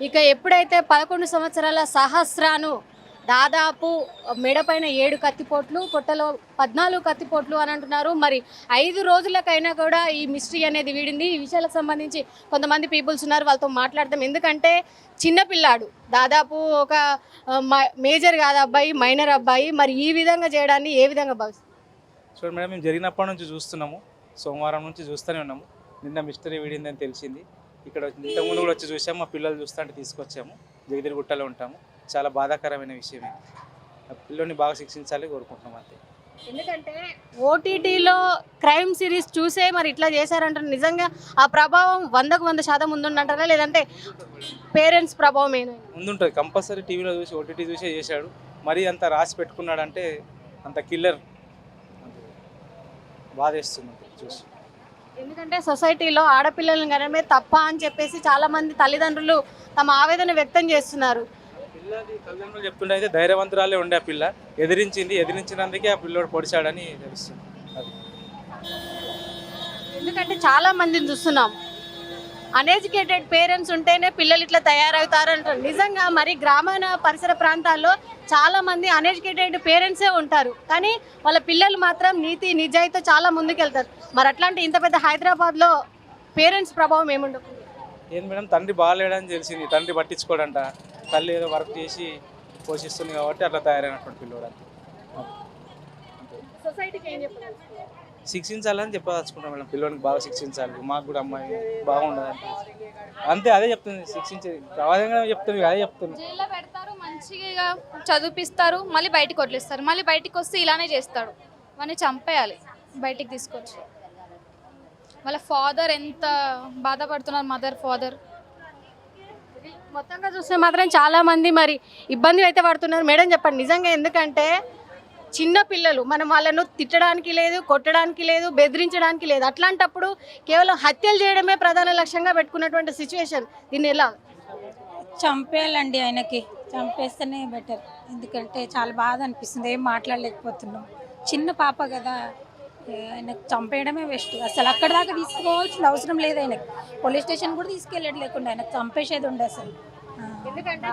ఇక ఎప్పుడైతే పదకొండు సంవత్సరాల సహస్రాను దాదాపు మెడపైన ఏడు కత్తిపోట్లు పొట్టలో పద్నాలుగు కత్తిపోట్లు అని అంటున్నారు. మరి ఐదు రోజులకైనా కూడా ఈ మిస్టరీ అనేది వీడింది. ఈ విషయాలకు సంబంధించి కొంతమంది పీపుల్స్ ఉన్నారు వాళ్ళతో మాట్లాడతాం ఎందుకంటే చిన్నపిల్లాడు దాదాపు ఒక మేజర్ కాదు అబ్బాయి మైనర్ అబ్బాయి. మరి ఈ విధంగా చేయడాన్ని ఏ విధంగా భావిస్తుంది చూడండి మేడం మేము జరిగినప్పటి నుంచి చూస్తున్నాము. సోమవారం నుంచి చూస్తూనే ఉన్నాము. నిన్న మిస్టరీ వీడిందని తెలిసింది. ఇక్కడ ఇంతకుముందు కూడా వచ్చి చూసాము మా పిల్లలు చూస్తుంటే తీసుకొచ్చాము. జగదిరిగుట్టలో ఉంటాము. చాలా బాధాకరమైన విషయమే. ఆ పిల్లోని బాగా శిక్షించాలి కోరుకుంటున్నాం అంతే. ఎందుకంటే ఓటీటీలో క్రైమ్ సిరీస్ చూసే మరి ఇట్లా చేశారంటారు. నిజంగా ఆ ప్రభావం వందకు వంద శాతం ఉందంటారా లేదంటే పేరెంట్స్ ప్రభావం ఏమైనా? ముందుంటుంది. కంపల్సరీ టీవీలో చూసి ఓటీటీ చూసే చేశాడు. మరీ అంత రాసి పెట్టుకున్నాడంటే అంత కిల్లర్ బాధేస్తుంది చూసి. ఎందుకంటే సొసైటీలో ఆడపిల్లలను కనమే తప్ప అని చెప్పేసి చాలా మంది తల్లిదండ్రులు తమ ఆవేదన వ్యక్తం చేస్తున్నారు. పిల్లది తల్లిదండ్రులు చెప్తుండే అయితే ధైర్యవంతురాలే ఉండే ఆ పిల్ల. ఎదిరించింది ఎదిరించినందుకే ఆ పిల్లోడు పొడిచాడని తెలుస్తుంది. ఎందుకంటే చాలా మందిని చూస్తున్నాం. అన్ఎడ్యుకేటెడ్ పేరెంట్స్ ఉంటేనే పిల్లలు ఇట్లా తయారవుతారు అంటారు. నిజంగా మరి గ్రామీణ పరిసర ప్రాంతాల్లో చాలా మంది అన్ఎడ్యుకేటెడ్ పేరెంట్సే ఉంటారు. కానీ వాళ్ళ పిల్లలు మాత్రం నీతి నిజాయితీతో చాలా ముందుకెళ్తారు. మరి అట్లాంటి ఇంత పెద్ద హైదరాబాద్లో పేరెంట్స్ ప్రభావం ఏముండదు? ఏంది మేడం? తండ్రి బాగాలేడని తెలిసింది. తండ్రి పట్టించుకోడంట. తల్లి ఏదో వర్క్ చేసి పోషిస్తుంది కాబట్టి అట్లా తయారైనటువంటి పిల్లోడు సొసైటీకి ఏం చెప్తారు శిక్షించాలని చెప్పదలుచుకుంటాం మేడం. పిల్లోనికి బాగా శిక్షించాలి మాకు కూడా అమ్మాయి బాగుండదు అంతే అదే చెప్తుంది. శిక్షించే ప్రమాదంగా చెప్తుంది అదే చెప్తుంది. జైల్లో పెడతారు మంచిగా చదివిపిస్తారు మళ్ళీ బయటికి వదిలేస్తారు. మళ్ళీ బయటికి వస్తే ఇలానే చేస్తాడు. వాడిని చంపేయాలి బయటికి తీసుకొచ్చి. వాళ్ళ ఫాదర్ ఎంత బాధపడుతున్నారు మదర్ ఫాదర్? మొత్తంగా చూస్తే మాత్రం చాలా మంది మరి ఇబ్బందులు అయితే పడుతున్నారు. మేడం చెప్పండి నిజంగా ఎందుకంటే చిన్న పిల్లలు మనం వాళ్ళను తిట్టడానికి లేదు కొట్టడానికి లేదు బెదిరించడానికి లేదు. అట్లాంటప్పుడు కేవలం హత్యలు చేయడమే ప్రధాన లక్ష్యంగా పెట్టుకున్నటువంటి సిచ్యువేషన్. దీన్ని ఎలా? చంపేయాలండి ఆయనకి. చంపేస్తేనే బెటర్. ఎందుకంటే చాలా బాధ అనిపిస్తుంది. ఏం మాట్లాడలేకపోతున్నాం. చిన్న పాప కదా. ఆయనకు చంపేయడమే బెస్ట్ అసలు అక్కడ దాకా తీసుకోవాల్సిన అవసరం లేదు ఆయనకి. పోలీస్ స్టేషన్ కూడా తీసుకెళ్ళడం లేకుండా ఆయనకు చంపేసేది ఉండే అసలు. ఎందుకంటే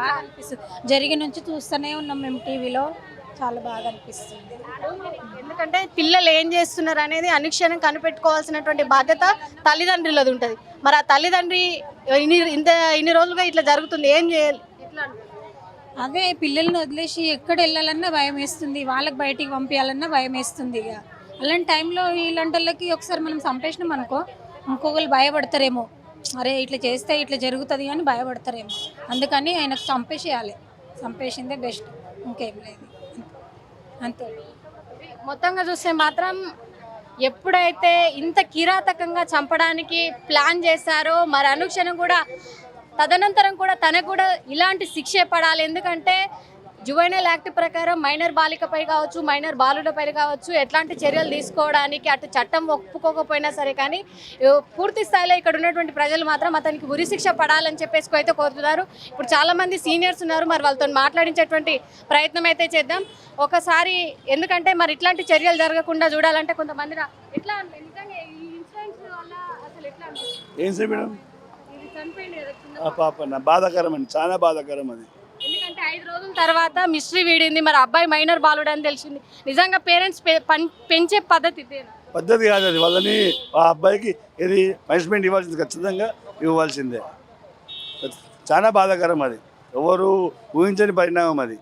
జరిగి నుంచి చూస్తూనే ఉన్నాం మేము టీవీలో. చాలా బాగా అనిపిస్తుంది. ఎందుకంటే పిల్లలు ఏం చేస్తున్నారు అనేది అనుక్షణం కనిపెట్టుకోవాల్సినటువంటి బాధ్యత తల్లిదండ్రులది ఉంటుంది. మరి ఆ తల్లిదండ్రి ఇన్ని ఇంత ఇన్ని రోజులుగా ఇట్లా జరుగుతుంది ఏం చేయాలి? అదే పిల్లల్ని వదిలేసి ఎక్కడ వెళ్ళాలన్నా భయం వేస్తుంది వాళ్ళకి బయటికి పంపించాలన్నా భయం వేస్తుంది ఇక. అలాంటి టైంలో ఇలాంటి వాళ్ళకి ఒకసారి మనం చంపేసినాం అనుకో ఇంకొకరు భయపడతారేమో. అరే ఇట్లా చేస్తే ఇట్లా జరుగుతుంది అని భయపడతారేమో. అందుకని ఆయనకు చంపేసేయాలి చంపేసిందే బెస్ట్. ఇంకేం లేదు. అంతే మొత్తంగా చూస్తే మాత్రం ఎప్పుడైతే ఇంత కిరాతకంగా చంపడానికి ప్లాన్ చేశారో మరి అనుక్షణం కూడా తదనంతరం కూడా తనకు కూడా ఇలాంటి శిక్షే పడాలి. ఎందుకంటే జువైనల్ యాక్ట్ ప్రకారం మైనర్ బాలికపై కావచ్చు మైనర్ బాలులపై కావచ్చు ఎట్లాంటి చర్యలు తీసుకోవడానికి అటు చట్టం ఒప్పుకోకపోయినా సరే కానీ పూర్తి స్థాయిలో ఇక్కడ ఉన్నటువంటి ప్రజలు మాత్రం అతనికి ఉరిశిక్ష పడాలని చెప్పేసి అయితే కోరుతున్నారు. ఇప్పుడు చాలా మంది సీనియర్స్ ఉన్నారు మరి వాళ్ళతో మాట్లాడించేటువంటి ప్రయత్నం అయితే చేద్దాం. ఒకసారి ఎందుకంటే మరి ఇట్లాంటి చర్యలు జరగకుండా చూడాలంటే కొంతమంది ఎట్లా? ఏం సార్ మేడం? పాప బాధాకరం అండి చాలా బాధాకరం అది ఎందుకంటే ఐదు రోజుల తర్వాత మిస్టరీ వీడింది మరి అబ్బాయి మైనర్ బాలుడు అని తెలిసింది. నిజంగా పేరెంట్స్ పెంచే పద్ధతి పద్ధతి కాదు అది. వాళ్ళని ఆ అబ్బాయికి ఇది పనిష్మెంట్ ఇవ్వాల్సింది ఖచ్చితంగా ఇవ్వాల్సిందే. చాలా బాధాకరం అది. ఎవరు ఊహించని పరిణామం అది.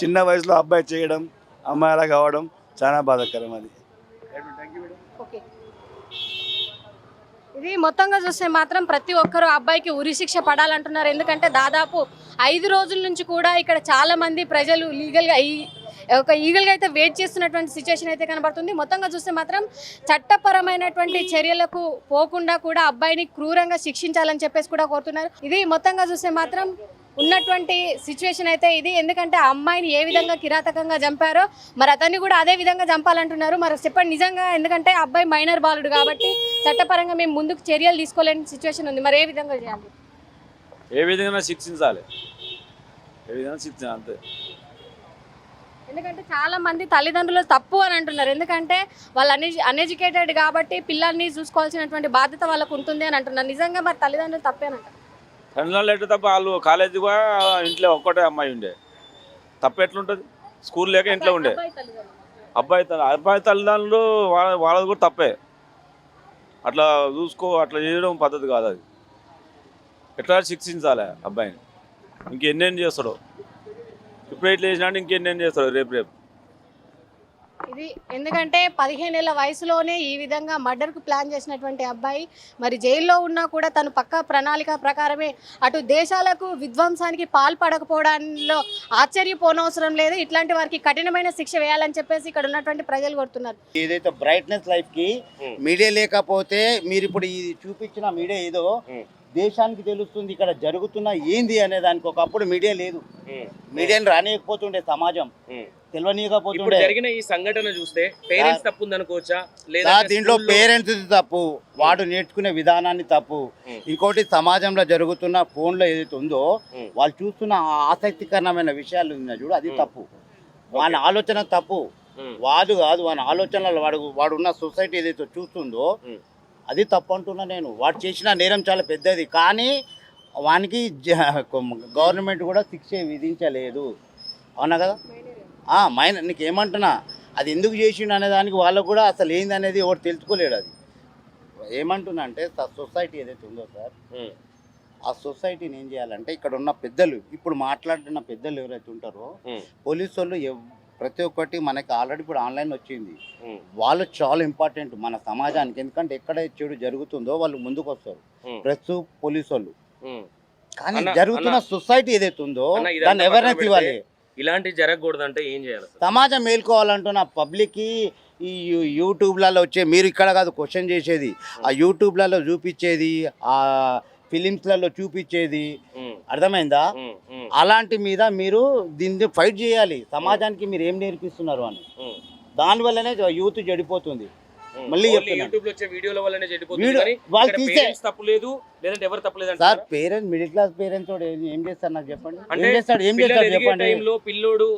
చిన్న వయసులో అబ్బాయి చేయడం అమ్మాయి అలా కావడం చాలా బాధాకరం అది. ఓకే ఇది మొత్తంగా చూస్తే మాత్రం ప్రతి ఒక్కరు అబ్బాయికి ఉరిశిక్ష పడాలంటున్నారు. ఎందుకంటే దాదాపు ఐదు రోజుల నుంచి కూడా ఇక్కడ చాలా మంది ప్రజలు లీగల్గా ఈ ఒక ఈగల్గా అయితే వెయిట్ చేస్తున్నటువంటి సిచ్యువేషన్ అయితే కనబడుతుంది. మొత్తంగా చూస్తే మాత్రం చట్టపరమైనటువంటి చర్యలకు పోకుండా కూడా అబ్బాయిని క్రూరంగా శిక్షించాలని చెప్పేసి కూడా కోరుతున్నారు. ఇది మొత్తంగా చూస్తే మాత్రం ఉన్నటువంటి సిచ్యువేషన్ అయితే ఇది. ఎందుకంటే ఆ అమ్మాయిని ఏ విధంగా కిరాతకంగా చంపారో మరి అతన్ని కూడా అదే విధంగా చంపాలంటున్నారు. మరి చెప్పండి నిజంగా ఎందుకంటే అబ్బాయి మైనర్ బాలుడు కాబట్టి చట్టపరంగా మేము ముందుకు చర్యలు తీసుకోలేని సిచ్యువేషన్ ఉంది. మరి ఏ విధంగా చేయాలి? ఏ విధంగా శిక్షించాలి. ఏ విధంగా శిక్ష అంతే. ఎందుకంటే చాలా మంది తల్లిదండ్రులు తప్పు అని అంటున్నారు. ఎందుకంటే వాళ్ళు అన్ అన్ఎడ్యుకేటెడ్ కాబట్టి పిల్లల్ని చూసుకోవాల్సినటువంటి బాధ్యత వాళ్ళకు ఉంటుంది అని అంటున్నారు. నిజంగా మరి తల్లిదండ్రులు తప్పేనంట తల్లిదండ్రులు ఎట్లా తప్ప వాళ్ళు కాలేజీ కూడా ఇంట్లో ఒక్కటే అమ్మాయి ఉండే. తప్ప ఎట్లుంటుంది? స్కూల్ లేక ఇంట్లో ఉండే. అబ్బాయి తల్లి అబ్బాయి తల్లిదండ్రులు వాళ్ళ వాళ్ళది కూడా తప్పే. అట్లా చూసుకో అట్లా చేయడం పద్ధతి కాదు అది. ఎట్లా శిక్షించాలి అబ్బాయిని? ఇంకెన్నేం చేస్తాడు? ఇప్పుడు ఇట్లా చేసినాడు ఇంకెన్నేం చేస్తాడు రేపు రేపు? ఇది. ఎందుకంటే పదిహేనేళ్ళ వయసులోనే ఈ విధంగా మర్డర్కు ప్లాన్ చేసినటువంటి అబ్బాయి మరి జైల్లో ఉన్నా కూడా తను పక్క ప్రణాళిక ప్రకారమే అటు దేశాలకు విధ్వంసానికి పాల్పడకపోవడంలో ఆశ్చర్యపోనవసరం లేదు. ఇట్లాంటి వారికి కఠినమైన శిక్ష వేయాలని చెప్పేసి ఇక్కడ ఉన్నటువంటి ప్రజలు కోరుతున్నారు. ఏదైతే బ్రైట్నెస్ లైఫ్కి మీడియా లేకపోతే మీరు ఇప్పుడు ఈ చూపించిన మీడియా ఏదో దేశానికి తెలుస్తుంది ఇక్కడ జరుగుతున్న ఏంది అనే దానికి ఒకప్పుడు మీడియా లేదు. మీడియాని రానియకపోతుండే సమాజం. తెలియనీయకపోతుండే. జరిగిన ఈ సంఘటన చూస్తే పేరెంట్స్ తప్పు లేదా సార్, దీంట్లో పేరెంట్స్ తప్పు వాడు నేర్చుకునే విధానాన్ని తప్పు. ఇంకోటి సమాజంలో జరుగుతున్న ఫోన్లో ఏదైతే ఉందో. వాళ్ళు చూస్తున్న ఆ ఆసక్తికరమైన విషయాలు ఉన్నాయి చూడు అది. తప్పు. వాని ఆలోచన తప్పు. వాడు కాదు వాని ఆలోచనలు వాడు వాడు ఉన్న సొసైటీ ఏదైతే చూస్తుందో. అది తప్పు అంటున్నా నేను. వాడు చేసిన నేరం చాలా పెద్దది. కానీ వానికి గవర్నమెంట్ కూడా శిక్ష విధించలేదు. అవునా కదా? మైన నీకు ఏమంటున్నా అది ఎందుకు చేసిండు అనే దానికి వాళ్ళకు కూడా అసలు ఏంది అనేది ఎవరు తెలుసుకోలేడు అది. ఏమంటున్నా అంటే సొసైటీ ఏదైతే ఉందో సార్ ఆ సొసైటీని ఏం చేయాలంటే ఇక్కడ ఉన్న పెద్దలు ఇప్పుడు మాట్లాడుతున్న పెద్దలు ఎవరైతే ఉంటారో. పోలీసు వాళ్ళు ఎవ్- ప్రతి ఒక్కటి మనకి ఆల్రెడీ ఇప్పుడు ఆన్లైన్ వచ్చింది. వాళ్ళు చాలా ఇంపార్టెంట్ మన సమాజానికి. ఎందుకంటే ఎక్కడ చెడు జరుగుతుందో వాళ్ళు ముందుకు వస్తారు. ప్రెస్ పోలీసు వాళ్ళు కానీ జరుగుతున్న సొసైటీ ఏదైతే ఉందో దాన్ని అవేర్నెస్ పక్కన ఇవ్వాలి. ఇలాంటి జరగకూడదంటే ఏం చేయాలి? సమాజం మేల్కోవాలంటున్న పబ్లిక్కి ఈ యూట్యూబ్లలో వచ్చే మీరు ఇక్కడ కాదు క్వశ్చన్ చేసేది. ఆ యూట్యూబ్లలో చూపించేది ఆ ఫిలిమ్స్లలో చూపించేది. అర్థమైందా? అలాంటి మీద మీరు దీన్ని ఫైట్ చేయాలి. సమాజానికి మీరు ఏం నేర్పిస్తున్నారు అని. దానివల్లనే యూత్ చెడిపోతుంది. మళ్ళీ. యూట్యూబ్లో వచ్చే వీడియోల వల్లనే చెడిపోతుంది వాళ్ళు తీసే- పేరెంట్స్ తప్పు లేదు లేదంటే ఎవరు తప్పు లేదు sir? Parents middle class parents ఏం- చేస్తారు నాకు చెప్పండి? ఏం చేస్తాడు? ఏం చేస్తాడు చెప్పండి? టైంలో పిల్లోడు?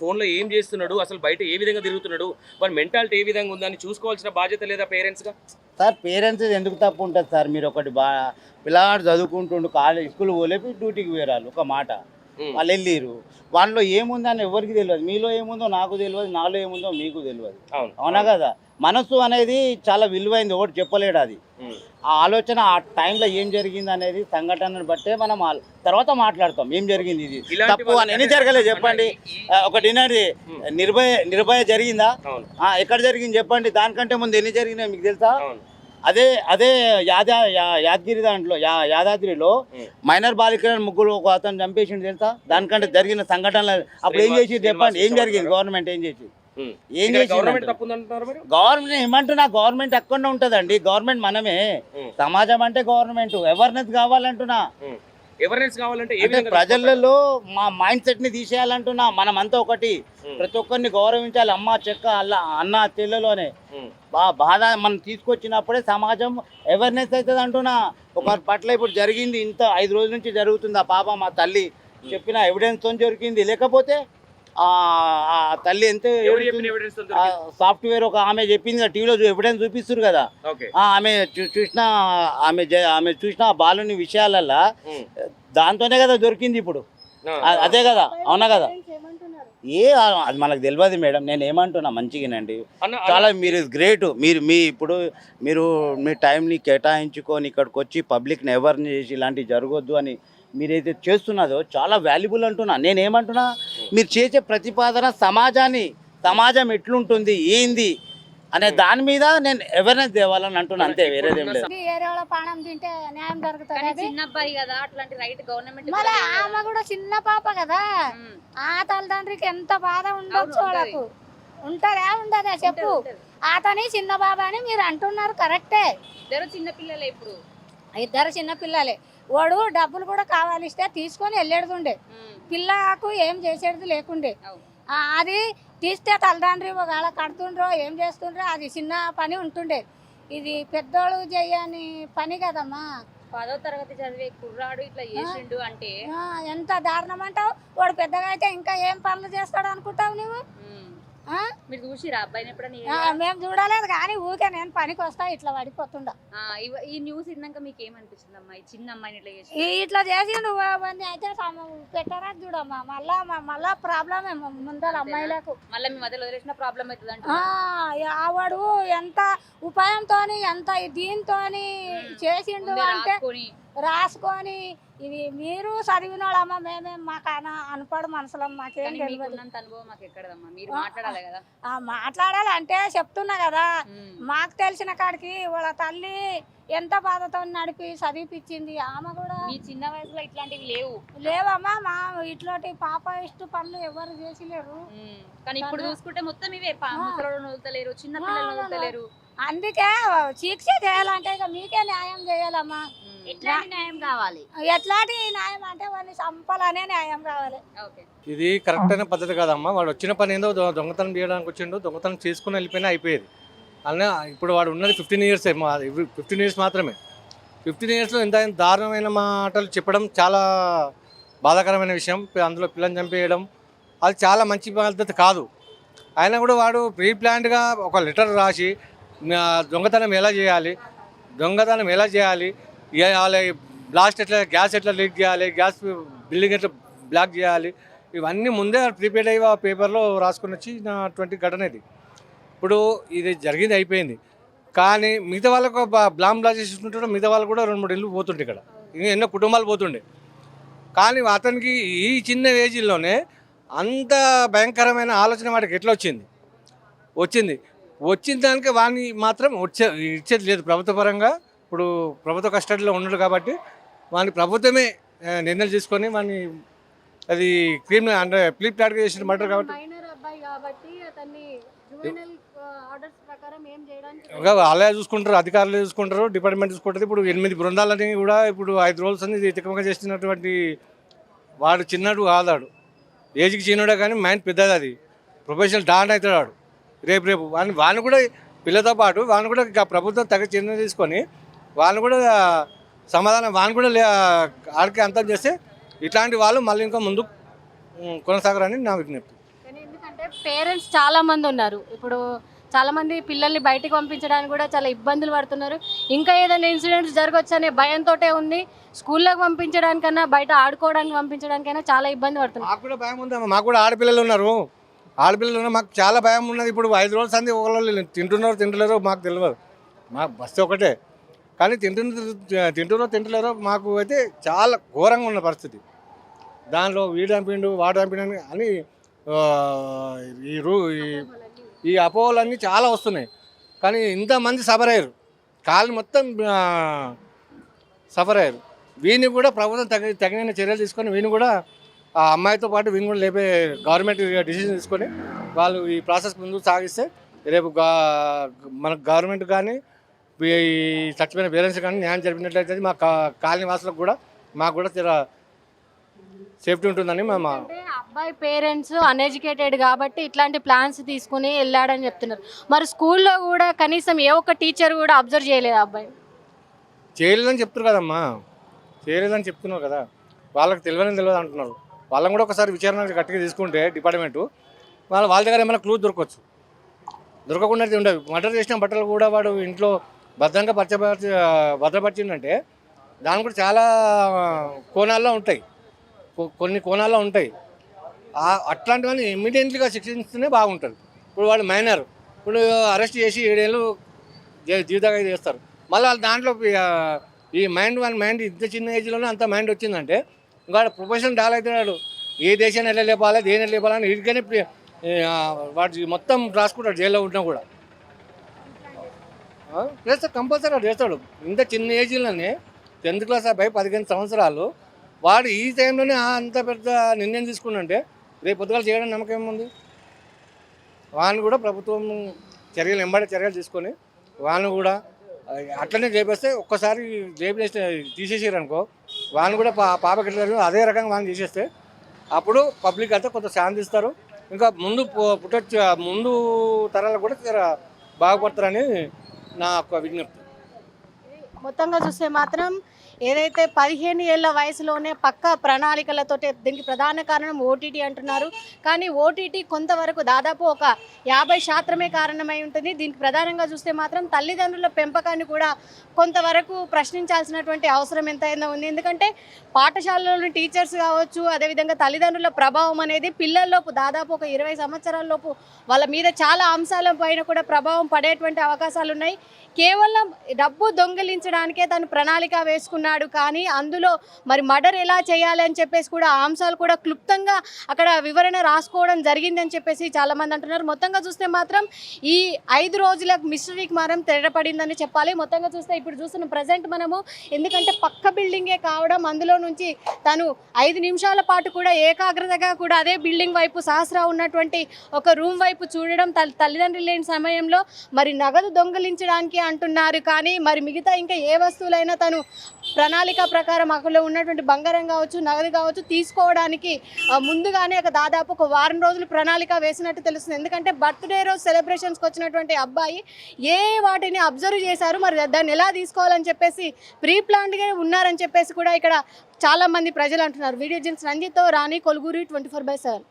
ఫోన్లో ఏం చేస్తున్నాడు? అసలు బయట ఏ విధంగా తిరుగుతున్నాడు? వాడి మెంటాలిటీ ఏ విధంగా ఉందని చూసుకోవాల్సిన బాధ్యత లేదా పేరెంట్స్గా? సార్ పేరెంట్స్ ఎందుకు తప్పు ఉంటుంది సార్? మీరు ఒకటి బా పిల్లవాడు చదువుకుంటుండు కాలేజ్ స్కూల్ పోలేపి డ్యూటీకి పోయారు ఒక మాట. వాళ్ళు వెళ్ళిరు వాళ్ళలో ఏముందని ఎవరికి తెలియదు. మీలో ఏముందో నాకు తెలియదు నాలో ఏముందో మీకు తెలియదు. అవును. కదా? మనసు అనేది చాలా విలువైంది ఒకటి చెప్పలేడు అది. ఆ ఆలోచన ఆ టైంలో ఏం జరిగింది అనేది సంఘటనను బట్టే మనం తర్వాత మాట్లాడతాం. ఏం జరిగింది ఇది? తప్పు అని. ఎన్ని జరగలేదు చెప్పండి. ఒకటి వినండి. నిర్భయ నిర్భయ జరిగిందా? ఎక్కడ జరిగింది చెప్పండి. దానికంటే ముందు ఎన్ని జరిగినాయి మీకు తెలుసా? అదే అదే యాదా యాదగిరి దాంట్లో యా యాదాద్రిలో. మైనర్ బాలికలను ముగ్గురు ఒక అతను చంపేసిండు తెలుసా? దానికంటే జరిగిన సంఘటనలు అప్పుడు ఏం చేసి చెప్పండి? ఏం జరిగింది? గవర్నమెంట్ ఏం చేసి. ఏం చేసి గవర్నమెంట్ ఏమంటున్నా? గవర్నమెంట్ అక్కడ ఉంటుందండి. గవర్నమెంట్ మనమే. సమాజం అంటే గవర్నమెంట్. అవేర్నెస్ కావాలంటున్నా. అవేర్నెస్ కావాలంటే ఏ విధంగా ప్రజలలో మా మైండ్ సెట్ని తీసేయాలంటున్నా. మనమంతా ఒకటి. ప్రతి ఒక్కరిని గౌరవించాలి. అమ్మ చెక్క అల్ల అన్న చెల్లెలోనే. ఉమ్. బా బాధ మనం తీసుకొచ్చినప్పుడే సమాజం అవేర్నెస్ అవుతుంది అంటున్నా. ఒకరి పట్ల ఇప్పుడు జరిగింది ఇంత ఐదు రోజుల నుంచి జరుగుతుంది. ఆ పాప మా తల్లి చెప్పిన ఎవిడెన్స్తో దొరికింది లేకపోతే ఆ తల్లి ఎంత సాఫ్ట్వేర్ ఒక ఆమె చెప్పింది టీవీలో ఎవిడెన్స్ చూపిస్తారు కదా. ఆ, ఆమె చూసిన ఆమె ఆమె చూసిన ఆ బాలుని విషయాలల్లా. దాంతోనే కదా దొరికింది ఇప్పుడు. ఆ, ఆ- అదే కదా అవునా కదా? ఏ ఆ- అది మనకు తెలియదు మేడం నేను ఏమంటున్నా మంచిగానండి. చాలా మీరు గ్రేట్ మీరు మీ ఇప్పుడు మీరు మీ టైంని కేటాయించుకొని ఇక్కడికి వచ్చి పబ్లిక్ని అవేర్నెస్ చేసి ఇలాంటివి జరగొద్దు అని మీరైతే చేస్తున్నదో చాలా వాల్యుబుల్ అంటున్నా. నేను ఏమంటున్నా మీరు చేసే ప్రతిపాదన సమాజాన్ని సమాజం ఎట్లుంటుంది ఏంది అనే దాని మీద నేను అవేర్నెస్ తేవాలని అంటున్నా. అంతే వేరేదేం లేదు. ఈ ఏరియాలో పానం తింటే న్యాయం దొరుకుతుంది కానీ అది? చిన్న అబ్బాయి కదా అట్లాంటి రైట్ గవర్నమెంట్ మళ్ళీ ఆమె కూడా చిన్న పాప కదా. ఆ తల్లిదండ్రికి ఎంత బాధ ఉండొచ్చు వాళ్ళకు ఉంటదా. ఉండదా చెప్పు. అతని చిన్న బాబా అని మీరు అంటున్నారు కరెక్టే. ఇద్దరు చిన్న పిల్లలే ఇప్పుడు. ఇద్దరు చిన్న పిల్లలే. వాడు డబ్బులు కూడా కావాలి ఇస్తే తీసుకొని వెళ్ళేడుతుండే. పిల్లకు ఏం చేసేది లేకుండే. అది తీస్తే తల్లిదండ్రి ఒకవేళ కడుతుండ్రో ఏం చేస్తుండ్రో అది చిన్న పని ఉంటుండే. ఇది పెద్దోళ్ళు చేయని పని కదమ్మా. పదో తరగతి చదివే కుర్రాడు ఇట్లా చేసిండు అంటే ఎంత దారుణం అంటావు? వాడు పెద్దగా అయితే ఇంకా ఏం పనులు చేస్తాడు అనుకుంటావు నువ్వు? మీరు చూసిరా? అబ్బాయిని ఎప్పుడైనా మేము చూడలేదు కానీ ఊకే నేను పనికి వస్తా ఇట్లా పడిపోతుండ. ఈ న్యూస్ విన్నాక మీకు ఏమనిపించింది అమ్మా ఈ చిన్న అమ్మాయిని ఇట్లా చేసి? ఇట్లా చేసి నువ్వు అయితే పెట్టరా చూడమ్మా. మళ్ళా మళ్ళా ప్రాబ్లమే ముందర అమ్మాయిలకు. మళ్ళీ మీ మధ్యలో వదిలేసిన ప్రాబ్లం అవుతుంది ఆ, ఆవాడు ఎంత ఉపాయంతో ఎంత దీంతో చేసిండు అంటే రాసుకొని ఇది మీరు చదివిన వాళ్ళమ్మ మేమేం మాకు అన అనుపడు మనసులో మాకేం తెలియదు. మాట్లాడాలి మాట్లాడాలంటే చెప్తున్నా కదా. మాకు తెలిసిన కాడికి వాళ్ళ తల్లి ఎంత బాధతో నడిపి చదివిపించింది ఆమె కూడా మీ చిన్న వయసులో ఇట్లాంటివి లేవు. లేవమ్మా మా ఇట్లాంటి పాప ఇష్ట పనులు ఎవరు చేసిలేరు. కానీ ఇప్పుడు. చూసుకుంటే మొత్తం ఇవే వదులుతలేరు చిన్న వదులుతలేరు అందుకే శిక్ష చేయాలంటే ఇక మీకే న్యాయం చేయాలమ్మా. ఉమ్. ఇట్లాంటి న్యాయం కావాలి ఎట్లాంటి న్యాయం అంటే వాడిని చంపాలనే న్యాయం కావాలి ఓకే. ఇది కరెక్ట్ అయిన పద్ధతి కాదమ్మా. వాడు వచ్చిన పని ఏందో దొ- దొంగతనం చేయడానికి వచ్చిండు దొంగతనం చేసుకుని వెళ్ళిపోయినా అయిపోయేది. అలా ఇప్పుడు వాడు ఉన్నది ఫిఫ్టీన్ ఇయర్స్ ఫిఫ్టీన్ ఇయర్స్ మాత్రమే. ఫిఫ్టీన్ ఇయర్స్లో ఎంత దారుణమైన మాటలు చెప్పడం చాలా బాధాకరమైన విషయం. పి- అందులో పిల్లల్ని చంపేయడం అది చాలా మంచి పద్ధతి కాదు. అయినా కూడా వాడు ప్రీ ప్లాన్డ్గా ఒక లెటర్ రాసి దొంగతనం ఎలా చేయాలి దొంగతనం ఎలా చేయాలి ఏ- వాళ్ళ బ్లాస్ట్ ఎట్లా గ్యాస్ ఎట్లా లీక్ చేయాలి గ్యాస్ బిల్డింగ్ ఎట్లా బ్లాక్ చేయాలి ఇవన్నీ ముందే ప్రిపేర్ అయ్యి ఆ పేపర్లో రాసుకుని వచ్చి ట్వంటీ ఘటన ఇది. ఇప్పుడు ఇది జరిగింది అయిపోయింది. కానీ మిగతా వాళ్ళకు బ్లామ్ బ్లా చేసుకుంటుంటే మిగతా వాళ్ళు కూడా రెండు మూడు ఇల్లు పోతుండే ఇక్కడ. ఇంకా ఎన్నో కుటుంబాలు పోతుండే. కానీ అతనికి ఈ చిన్న ఏజీలోనే అంత భయంకరమైన ఆలోచన వాడికి ఎట్లా వచ్చింది? వచ్చింది. వచ్చిన దానికి వాడిని మాత్రం వచ్చే ఇచ్చేది లేదు ప్రభుత్వ పరంగా. ఇప్పుడు ప్రభుత్వ కస్టడీలో ఉన్నాడు కాబట్టి వాడిని ప్రభుత్వమే నిర్ణయం తీసుకొని వాడిని అది క్రిమినల్ అంటే ప్లీప్ చేసిన మర్డర్ కాబట్టి. వాళ్ళే చూసుకుంటారు అధికారులు చూసుకుంటారు డిపార్ట్మెంట్ చూసుకుంటారు. ఇప్పుడు ఎనిమిది బృందాలని కూడా ఇప్పుడు ఐదు రోజులు అనేది తికమక చేస్తున్నటువంటి వాడు చిన్నడు కాదాడు. ఏజ్కి చిన్నడే కానీ మైండ్ పెద్దది అది. ప్రొఫెషనల్ డాన్ అవుతాడు వాడు. రేపు రేపు. వాడిని వాడిని కూడా పిల్లతో పాటు వాడిని కూడా ప్రభుత్వం తగ్గ చిన్న తీసుకొని వాళ్ళని కూడా సమాధానం వాడిని కూడా లే- ఆడికి అంతం చేస్తే ఇట్లాంటి వాళ్ళు మళ్ళీ ఇంకా ముందు కొనసాగరని నా విజ్ఞప్తి. ఎందుకంటే పేరెంట్స్ చాలా మంది ఉన్నారు. ఇప్పుడు చాలా మంది పిల్లల్ని బయటికి పంపించడానికి కూడా చాలా ఇబ్బందులు పడుతున్నారు. ఇంకా ఏదైనా ఇన్సిడెంట్స్ జరగవచ్చు అనే భయంతో ఉంది. స్కూల్లోకి పంపించడానికన్నా బయట ఆడుకోవడానికి పంపించడానికైనా చాలా ఇబ్బంది పడుతున్నారు. మాకు కూడా భయం ఉందమ్మా. మాకు కూడా ఆడపిల్లలు ఉన్నారు. ఆడపిల్లలు ఉన్నారు. మాకు చాలా భయం ఉన్నది. ఇప్పుడు ఐదు రోజుల సంది ఒకళ్ళు తింటున్నారో తింటలేరో మాకు తెలియదు మాకు బస్సు ఒకటే. కానీ తింటున్న తింటున్నారో తింటలేరో మాకు అయితే చాలా ఘోరంగా ఉన్న పరిస్థితి. దానిలో వీడు చంపిండు వాడు చంపిండు అని- ఈ రూ ఈ- ఈ అపోహలన్నీ చాలా వస్తున్నాయి. కానీ ఇంతమంది సఫర్ అయ్యారు. కాళ్ళు మొత్తం సఫర్ అయ్యారు. వీని కూడా ప్రభుత్వం తగిన తగిన చర్యలు తీసుకొని వీని కూడా ఆ అమ్మాయితో పాటు వీని కూడా లేపే గవర్నమెంట్ డిసిజన్ తీసుకొని వాళ్ళు ఈ ప్రాసెస్ ముందు సాగిస్తే రేపు గా మన గవర్నమెంట్ కానీ చచ్చిపోయిన పేరెంట్స్ కానీ న్యాయం జరిపినట్లయితే మా కాలనీ వాసులకు కూడా మాకు కూడా జర సేఫ్టీ ఉంటుందని మా అబ్బాయి పేరెంట్స్ అన్ఎడ్యుకేటెడ్ కాబట్టి ఇట్లాంటి ప్లాన్స్ తీసుకుని వెళ్ళాడని చెప్తున్నారు. మరి స్కూల్లో కూడా కనీసం ఏ ఒక్క టీచర్ కూడా అబ్జర్వ్ చేయలేదు అబ్బాయి. చేయలేదని చెప్తున్నారు కదమ్మా. చేయలేదని చెప్తున్నారు కదా. వాళ్ళకి తెలియని తెలియదు అంటున్నారు. వాళ్ళని కూడా ఒకసారి విచారణ గట్టిగా తీసుకుంటే డిపార్ట్మెంటు వాళ్ళ వాళ్ళ దగ్గర ఏమైనా క్లూ దొరకవచ్చు. దొరకకుండా ఉండదు. మర్డర్ చేసిన బట్టలు కూడా వాడు ఇంట్లో భద్రంగా పరచపరిచి భద్రపరిచిందంటే దాని కూడా చాలా కోణాల్లో ఉంటాయి. కొన్ని కోణాల్లో ఉంటాయి. అట్లాంటివన్నీ ఇమ్మీడియట్లీగా శిక్షిస్తూనే బాగుంటుంది. ఇప్పుడు వాడు మైనర్. ఇప్పుడు అరెస్ట్ చేసి ఏడేళ్ళు జీవితంగా చేస్తారు. మళ్ళీ దాంట్లో ఈ మైండ్ వన్ మైండ్ ఇంత చిన్న ఏజ్లోనే అంత మైండ్ వచ్చిందంటే ఇంకా ప్రొఫెషన్ డాల్ అవుతున్నాడు. ఏ దేశాన్ని ఎట్లా లేపాలి దేని లేపాలని ఇదిగానే వాడు మొత్తం రాసుకుంటాడు జైల్లో ఉంటాం కూడా. చేస్తాడు కంపల్సరీ చేస్తాడు. ఇంత చిన్న ఏజ్లోనే టెన్త్ క్లాస్ అబ్బాయి పదిహేను సంవత్సరాలు వాడు ఈ టైంలోనే అంత పెద్ద నిర్ణయం తీసుకున్నంటే రేపు పొద్దుగా చేయడం నమ్మకం ఏముంది? వాళ్ళని కూడా ప్రభుత్వం చర్యలు ఎంబడే చర్యలు తీసుకొని వాళ్ళని కూడా అట్లనే చేపేస్తే ఒక్కసారి చేపేస్తే తీసేసారనుకో వాళ్ళని కూడా పా పాపకి అదే రకంగా వాళ్ళని తీసేస్తే అప్పుడు పబ్లిక్ అంతా కొంత శాంతిస్తారు ఇంకా ముందు పుట్ట ముందు తరాలు కూడా బాగుపడతారని నా యొక్క విజ్ఞప్తి. మొత్తంగా చూస్తే మాత్రం ఏదైతే పదిహేను ఏళ్ళ వయసులోనే పక్క ప్రణాళికలతో దీనికి ప్రధాన కారణం ఓటీటీ అంటున్నారు. కానీ ఓటీటీ కొంతవరకు దాదాపు ఒక యాభై శాతమే కారణమై ఉంటుంది. దీనికి ప్రధానంగా చూస్తే మాత్రం తల్లిదండ్రుల పెంపకాన్ని కూడా కొంతవరకు ప్రశ్నించాల్సినటువంటి అవసరం ఎంతైనా ఉంది. ఎందుకంటే పాఠశాలలోని టీచర్స్ కావచ్చు అదేవిధంగా తల్లిదండ్రుల ప్రభావం అనేది పిల్లల్లోపు దాదాపు ఒక ఇరవై సంవత్సరాల్లోపు వాళ్ళ మీద చాలా అంశాల పైన కూడా ప్రభావం పడేటువంటి అవకాశాలు ఉన్నాయి కేవలం డబ్బు దొంగిలించడానికే తను ప్రణాళిక వేసుకున్నాడు. కానీ అందులో మరి మర్డర్ ఎలా చేయాలి అని చెప్పేసి కూడా ఆ అంశాలు కూడా క్లుప్తంగా అక్కడ వివరణ రాసుకోవడం జరిగిందని చెప్పేసి చాలామంది అంటున్నారు. మొత్తంగా చూస్తే మాత్రం ఈ ఐదు రోజులకు మిస్టరీకి మాత్రం తెరపడిందని చెప్పాలి. మొత్తంగా చూస్తే ఇప్పుడు చూస్తున్న ప్రజెంట్ మనము ఎందుకంటే పక్క బిల్డింగే కావడం అందులో నుంచి తను ఐదు నిమిషాల పాటు కూడా ఏకాగ్రతగా కూడా అదే బిల్డింగ్ వైపు సహస్ర ఉన్నటువంటి ఒక రూమ్ వైపు చూడడం తల్లి తల్లిదండ్రులు లేని సమయంలో మరి నగదు దొంగలించడానికి అంటున్నారు. కానీ మరి మిగతా ఇంకా ఏ వస్తువులైనా తను ప్రణాళిక ప్రకారం అక్కడ ఉన్నటువంటి బంగారం కావచ్చు నగదు కావచ్చు తీసుకోవడానికి ముందుగానే ఒక దాదాపు ఒక వారం రోజులు ప్రణాళిక వేసినట్టు తెలుస్తుంది. ఎందుకంటే బర్త్డే రోజు సెలబ్రేషన్స్కి వచ్చినటువంటి అబ్బాయి ఏ వాటిని అబ్జర్వ్ చేశారు మరి దాన్ని ఎలా తీసుకోవాలని చెప్పేసి ప్రీ ప్లాన్డ్గా ఉన్నారని చెప్పేసి కూడా ఇక్కడ చాలా మంది ప్రజలు అంటున్నారు. వీడియో జిల్స్ రంజిత్తో Rani Koluguri twenty four by seven